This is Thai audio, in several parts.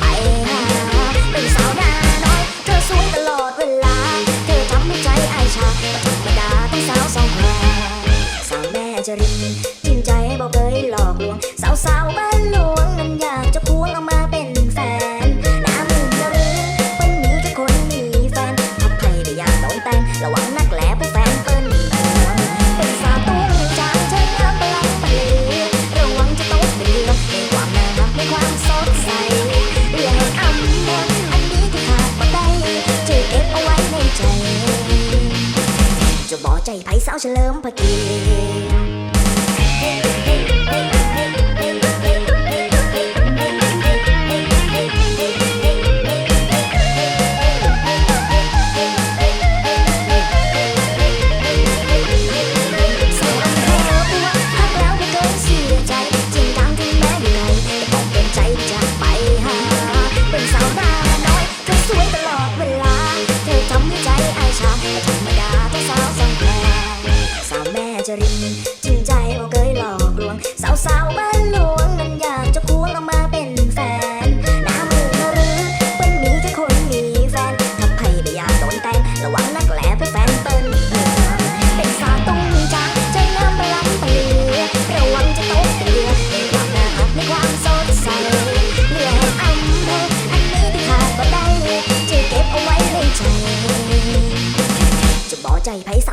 I ain't ใจไผ่สาวเฉลิมพระเกียรติ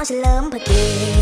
ฉลิมพระเกียรติ